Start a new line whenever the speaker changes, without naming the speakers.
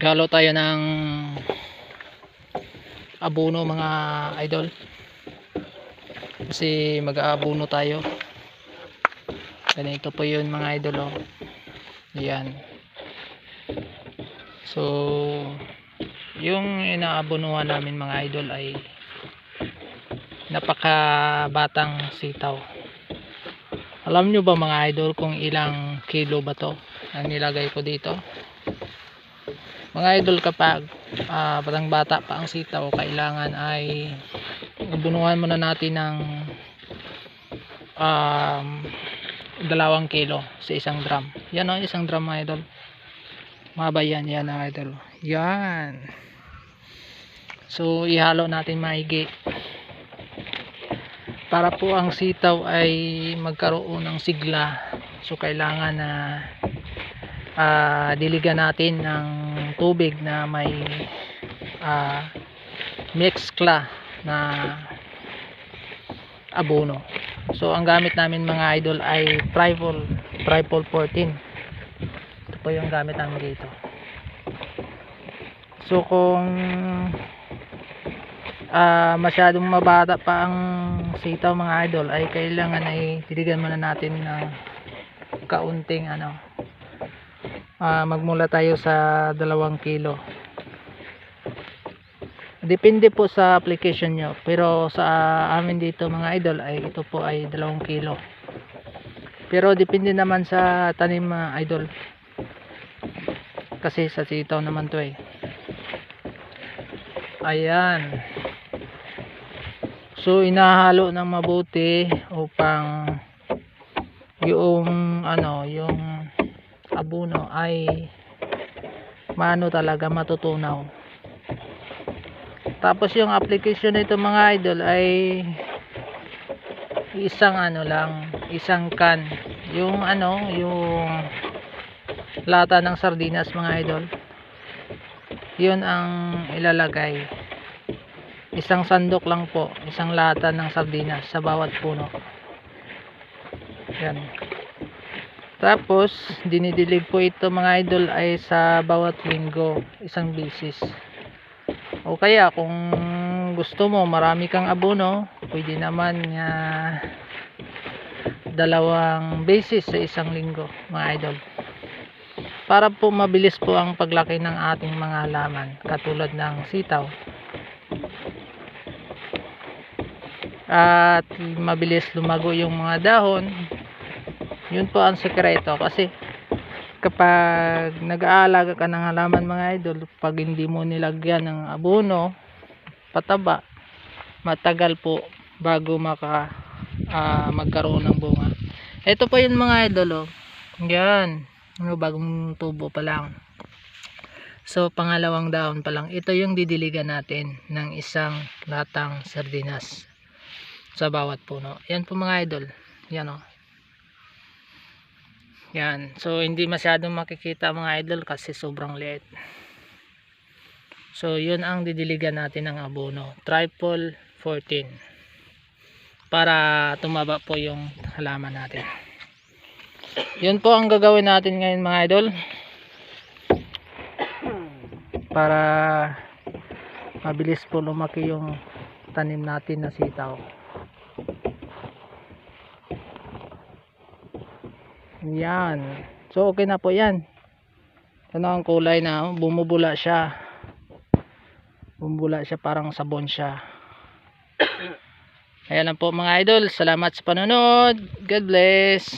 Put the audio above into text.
Galo tayo ng abono mga idol. Kasi mag-aabono tayo. Ganito po yun mga idol oh. Yan. So, yung inaabonuhan namin mga idol ay napakabatang sitaw. Alam nyo ba mga idol kung ilang kilo ba to ang nilagay ko dito? Mga idol kapag ah, batang bata pa ang sitaw, kailangan ay ubunuhan muna natin ng um, dalawang kilo sa isang drum. Yan o, isang drum mga idol. Maba yan, yan mga idol. Yan. So, ihalo natin maigi para po ang sitaw ay magkaroon ng sigla so kailangan na ah, diligan natin ng tubig na may ah, mixcla na abono. So ang gamit namin mga idol ay tripol tripol 14 ito po yung gamit namin dito. So kung ah masyadong mabata pa ang sitaw mga idol ay kailangan ay titigan muna natin ng kaunting ano ah, magmula tayo sa dalawang kilo. Depende po sa application nyo pero sa amin dito mga idol ay ito po ay dalawang kilo. Pero depende naman sa tanim mga idol. Kasi sa sitaw naman to eh. Ayan. So inahalo ng mabuti upang yung ano, yung abono ay maano talaga matutunaw. Tapos yung application nito mga idol ay isang ano lang, isang can. Yung ano, yung lata ng sardinas mga idol. Yun ang ilalagay isang sandok lang po isang lata ng sardinas sa bawat puno yan tapos dinidilig po ito mga idol ay sa bawat linggo isang bisis. O kaya kung gusto mo marami kang abono pwede naman nga dalawang basis sa isang linggo mga idol. Para po mabilis po ang paglaki ng ating mga halaman katulad ng sitaw. At mabilis lumago yung mga dahon yun po ang sekreto kasi kapag nag-aalaga ka ng halaman mga idol pag hindi mo nilagyan ng abono pataba matagal po bago maka ah, magkaroon ng bunga ito po yun mga idol oh. yan ano, bagong tubo pa lang so pangalawang dahon pa lang ito yung didiligan natin ng isang latang sardinas sa bawat puno. Yan po mga idol. Yan o. Yan. So hindi masyadong makikita mga idol kasi sobrang liit. So yun ang didiligan natin ng abono. Triple 14. Para tumaba po yung halaman natin. Yun po ang gagawin natin ngayon mga idol. Para mabilis po lumaki yung tanim natin na sitaw. Yan. So okay na po yan. Ano ang kulay na bumubula siya. Bumubula siya parang sabon siya. Ayan lang po mga idol. Salamat sa panonood. God bless.